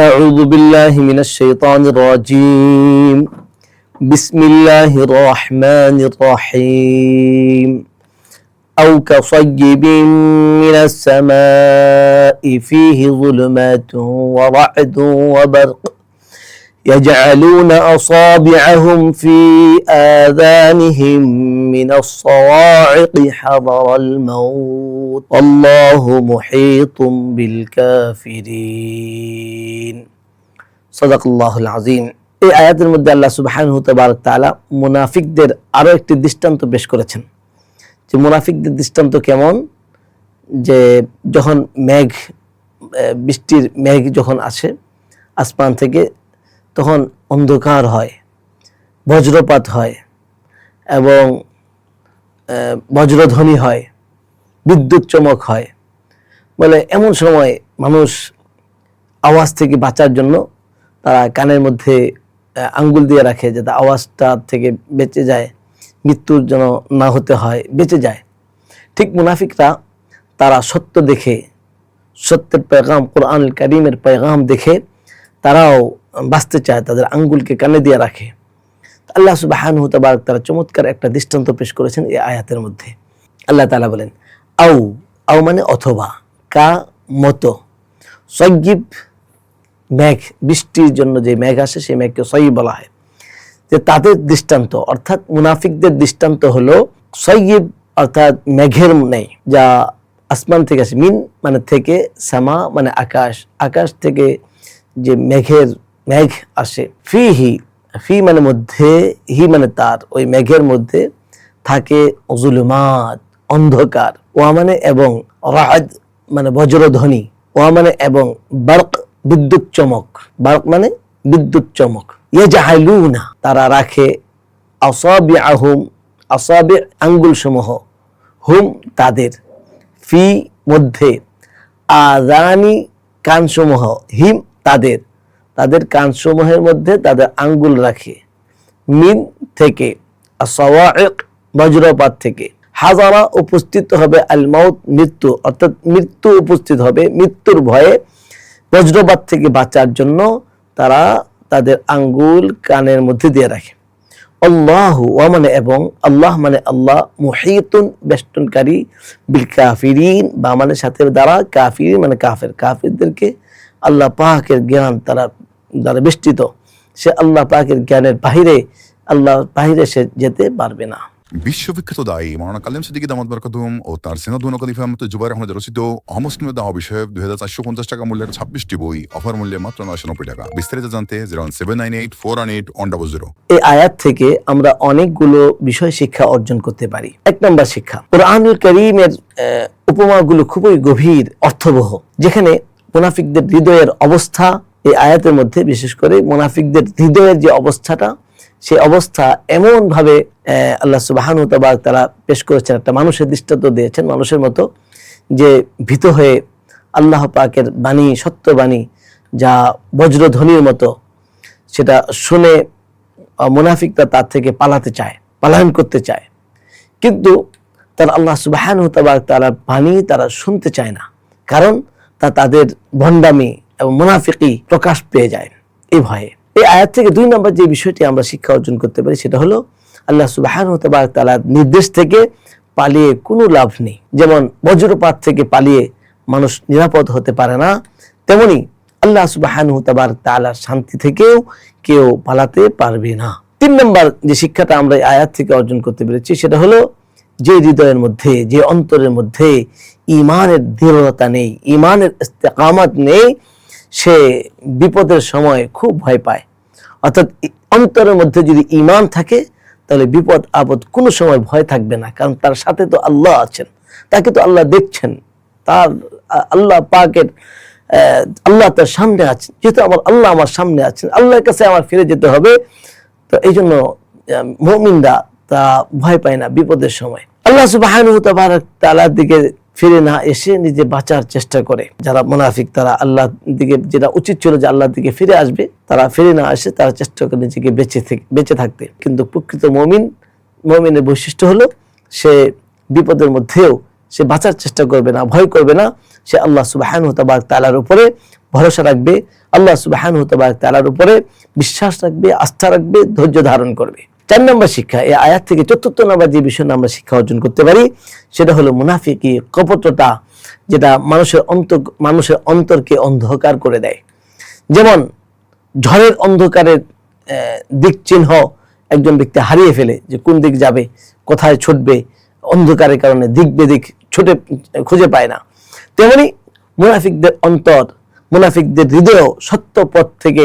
أعوذ بالله من الشيطان الرجيم. بسم الله الرحمن الرحيم. أو كصيب من السماء فيه ظلمات ورعد وبرق. يجعلون أصابعهم في آذانهم من الصواعق حذر الموت والله محيط بالكافرين صدق الله العظيم এই আয়াতের মধ্যে আল্লাহ সুবহানাহু তাবারক তাআলা মুনাফিকদের আরো একটি দৃষ্টান্ত পেশ করেছেন যে মুনাফিকদের দৃষ্টান্ত কেমন যে যখন মেঘ আহ, বৃষ্টির মেঘ যখন আসে আসমান থেকে তখন অন্ধকার হয়, বজ্রপাত হয় এবং বজ্রধ্বনি হয়, বিদ্যুৎ চমক হয়। বলে এমন সময় মানুষ আওয়াজ থেকে বাঁচার জন্য তারা কানের মধ্যে আঙ্গুল দিয়ে রাখে যাতে আওয়াজটা থেকে বেঁচে যায়, মৃত্যুর যেন না হতে হয়, বেঁচে যায়। ঠিক মুনাফিকরা তারা সত্য দেখে, সত্যের পেগাম কোরআন করিমের পেগাম দেখে তারাও বাঁচতে চায়, তাদের আঙ্গুলকে কানে দিয়ে রাখে। আল্লাহ সুবাহান তাবারক তারা চমৎকার একটা দৃষ্টান্ত পেশ করেছেন এই আয়াতের মধ্যে। আল্লাহ তালা বলেন আউ আউ মানে অথবা, কা মতো সজ্ঞিব মেঘ, বৃষ্টির জন্য যে মেঘ আসে, সেই মেঘকে সই বলা হয়। যে তাদের দৃষ্টান্ত, অর্থাৎ মুনাফিকদের দৃষ্টান্ত হলো সৈয়ব অর্থাৎ মেঘের নেই, যা আসমান থেকে আসে, মিন মানে থেকে, সামা মানে আকাশ আকাশ থেকে যে মেঘের মেঘ আসে। ফি হি, ফি মানে মধ্যে, হি মানে তার। ওই মেঘের মধ্যে থাকে জুলুমাত অন্ধকার। ওয়া মানে এবং, রাদ মানে বজ্রধ্বনি। ওয়া মানে এবং, বার্ক বিদ্যুৎ চমক। বার্ক মানে বিদ্যুৎ চমক। ইয়াজাহালুনা, তারা রাখে আসাবি আহুম আসাবি আঙ্গুল সমূহ হুম তাদের। ফি মধ্যে। আদানি কানসমূহ। হিম তাদের। তাদের কানসমূহের মধ্যে তাদের আঙ্গুল রাখে। মিন থেকে বজ্রপাত থেকে। হাজারা উপস্থিত হবে আল মাউত মৃত্যু, অর্থাৎ মৃত্যু উপস্থিত হবে, মৃত্যুর ভয়ে বজ্রপাত থেকে বাঁচার জন্য তারা তাদের আঙ্গুল কানের মধ্যে দিয়ে রাখে। আল্লাহ মানে এবং আল্লাহ মানে আল্লাহ মুহিতুন, বেষ্টনকারী, বিল কাফিরিন, বা মানে সাথে দ্বারা কাফির মানে কাফের। কাফিরদেরকে আল্লাহ পাকের জ্ঞান তারা দ্বারা বেষ্টিত সে আল্লাহ পাকের জ্ঞানের বাহিরে আল্লাহ বাহিরে সে যেতে পারবে না। বিশ্ববিখ্যাত দায়ী মারানা কালিম সিদ্দিকী দামাত বরকাতুম ও তার সেনাদুন কলিফা আহমদ জুবাইর আহমদ রচিত অমুসলিমের দাওয়া বিষয়ে দুই হাজার চারশো পঞ্চাশ টাকা মূল্যের ছাব্বিশটি বই অফার মূল্যে মাত্র নয়শো নব্বই টাকা। বিস্তারিত জানতে zero seven nine eight four one eight one double zero. এই আয়াত থেকে আমরা অনেকগুলো বিষয় শিক্ষা অর্জন করতে পারি। এক নম্বর শিক্ষা কোরআনুল করিমের উপমাগুলো খুবই গভীর অর্থবহ যেখানে মুনাফিকদের হৃদয়ের অবস্থা এই আয়াতের মধ্যে বিশেষ করে মুনাফিকদের হৃদয়ের যে অবস্থাটা, সেই অবস্থা এমন ভাবে আল্লাহ সুবাহানু তাবারক তারা পেশ করেছেন। একটা মানুষের দৃষ্টান্ত দিয়েছেন, মানুষের মতো যে ভীত হয়ে আল্লাহ পাকের বাণী, সত্য বাণী, যা বজ্রধ্বনির মতো, সেটা শুনে মুনাফিকরা তার থেকে পালাতে চায়, পালায়ন করতে চায়। কিন্তু তার আল্লাহ সুবাহান তারা বাণী তারা শুনতে চায় না। কারণ তা তাদের ভণ্ডামি এবং মুনাফিকি প্রকাশ পেয়ে যায় এই ভয়ে। এই আয়াত থেকে দুই নম্বর যে বিষয়টি আমরা শিক্ষা অর্জন করতে পারি সেটা হলো, আল্লাহ সুবাহান তালার নির্দেশ থেকে পালিয়ে কোনো লাভ নেই। যেমন বজ্রপাত থেকে পালিয়ে মানুষ নিরাপদ হতে পারে না, তেমনি আল্লাহ সুবাহান তালার শান্তি থেকেও কেউ পালাতে পারবে না। তিন নম্বর যে শিক্ষাটা আমরা আয়াত থেকে অর্জন করতে পেরেছি সেটা হলো, যে হৃদয়ের মধ্যে, যে অন্তরের মধ্যে ইমানের দৃঢ়তা নেই, ইমানের ইস্তেকামাত নেই সে বিপদের সময় খুব ভয় পায়। অর্থাৎ অন্তরের মধ্যে যদি ইমান থাকে, তাহলে বিপদ, আপদ কোনো সময় ভয় থাকবে না, কারণ তার সাথে তো আল্লাহ আছেন। তাকে তো আল্লাহ দেখছেন। তার আল্লাহ পাকের আল্লাহ তার সামনে আছেন। যেহেতু আমার, আল্লাহ আমার সামনে আছেন, আল্লাহর কাছে আমার ফিরে যেতে হবে। তো এই জন্য মমিনরা তা ভয় পায় না বিপদের সময়। আল্লাহ তাবারক তাআলার দিকে ফিরে না এসে নিজে বাঁচার চেষ্টা করে। যারা মুনাফিক, তারা আল্লাহ দিকে, যেটা উচিত ছিল যে আল্লাহর দিকে ফিরে আসবে, তারা ফিরে না আসে তারা চেষ্টা করে নিজেকে বেঁচে থেকে বেঁচে থাকতে। কিন্তু প্রকৃত মমিন, মমিনের বৈশিষ্ট্য হলো, সে বিপদের মধ্যেও সে বাঁচার চেষ্টা করবে না, ভয় করবে না। সে আল্লাহ সুবাহান তালার উপরে ভরসা রাখবে, আল্লাহ সুবাহান তালার উপরে বিশ্বাস রাখবে, আস্থা রাখবে, ধৈর্য ধারণ করবে। চার নম্বর শিক্ষা, এই আয়াত থেকে চতুর্থ নম্বর যে বিষয় আমরা শিক্ষা অর্জন করতে পারি, সেটা হলো মুনাফিকি কপটতা, যেটা মানুষের অন্তর মানুষের অন্তরকে অন্ধকার করে দেয়। যেমন ঝড়ের অন্ধকারের দিক চিহ্ন একজন ব্যক্তি হারিয়ে ফেলে, যে কোন দিক যাবে, কোথায় ছুটবে, অন্ধকারের কারণে দিক বেদিক ছুটে, খুঁজে পায় না। তেমনি মুনাফিকদের অন্তর, মুনাফিকদের হৃদয় সত্য পথ থেকে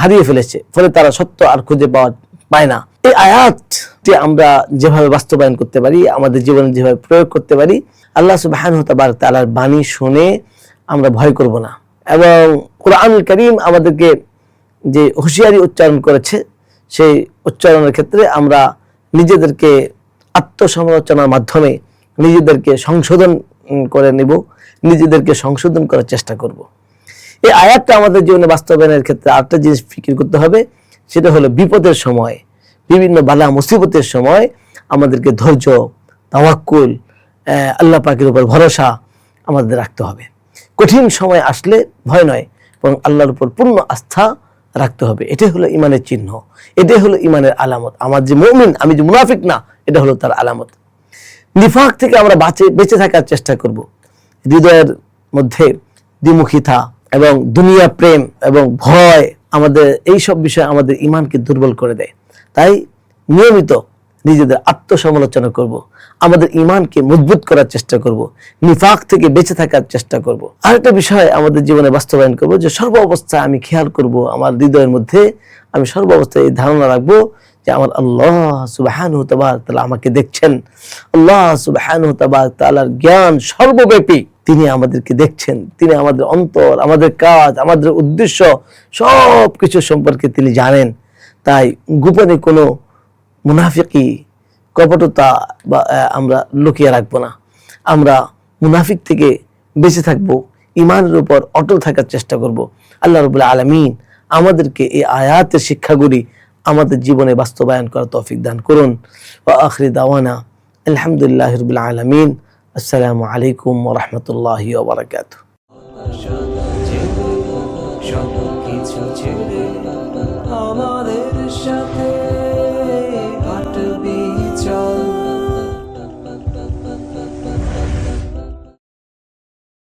হারিয়ে ফেলেছে, ফলে তারা সত্য আর খুঁজে পাওয়া পায় না। এই আয়াতটি আমরা যেভাবে বাস্তবায়ন করতে পারি, আমাদের জীবনে যেভাবে প্রয়োগ করতে পারি, আল্লাহ সুবহানাহু ওয়া তাআলার বাণী শুনে আমরা ভয় করব না। এবং কোরআনুল করিম আমাদেরকে যে হুঁশিয়ারি উচ্চারণ করেছে, সেই উচ্চারণের ক্ষেত্রে আমরা নিজেদেরকে আত্মসমালোচনার মাধ্যমে নিজেদেরকে সংশোধন করে নিব, নিজেদেরকে সংশোধন করার চেষ্টা করব। এই আয়াতটা আমাদের জীবনে বাস্তবায়নের ক্ষেত্রে আরেকটা জিনিস ফিকির করতে হবে সেটা হলো বিপদের সময়, বিভিন্ন বালা মুসিবতের সময় আমাদেরকে ধৈর্য, তাওয়াক্কুল আল্লাহ পাকের উপর ভরসা আমাদের রাখতে হবে। কঠিন সময় আসলে ভয় নয়, বরং আল্লাহর উপর পূর্ণ আস্থা রাখতে হবে। এটাই হলো ইমানের চিহ্ন, এটাই হলো ইমানের আলামত। আমার যে মুমিন, আমি যে মুনাফিক না, এটা হলো তার আলামত। নিফাক থেকে আমরা বাঁচে, বেঁচে থাকার চেষ্টা করব। হৃদয়ের মধ্যে দ্বিমুখিতা এবং দুনিয়া প্রেম এবং ভয় আমাদের, এই সব বিষয় আমাদের ইমানকে দুর্বল করে দেয়। তাই নিয়মিত নিজেদের আত্মসমালোচনা করব, আমাদের ইমানকে মজবুত করার চেষ্টা করব, নিফাক থেকে বেঁচে থাকার চেষ্টা করব। আরেকটা বিষয় আমাদের জীবনে বাস্তবায়ন করব, যে সর্ব অবস্থায় আমি খেয়াল করব, আমার হৃদয়ের মধ্যে আমি সর্ব অবস্থায় এই ধারণা রাখব যে আমার আল্লাহ তাবার তালা আমাকে দেখছেন। আল্লাহ তাবার তালার জ্ঞান সর্বব্যাপী তিনি আমাদেরকে দেখছেন। তিনি আমাদের অন্তর, আমাদের কাজ, আমাদের উদ্দেশ্য সব কিছু সম্পর্কে তিনি জানেন। তাই গোপনে কোনো মুনাফিকি, কপটতা বা আমরা লুকিয়ে রাখব না। আমরা মুনাফিক থেকে বেঁচে থাকব ইমানের উপর অটল থাকার চেষ্টা করব। আল্লাহ রবুল্লা আলমিন আমাদেরকে এই আয়াতের শিক্ষাগুলি আমাদের জীবনে বাস্তবায়ন করার তৌফিক দান করুন। ও আখরি দাওয়ানা, আলহামদুলিল্লাহ রবিল আলমিন। আসসালামু আলাইকুম সব কিছু আমাদের সাথে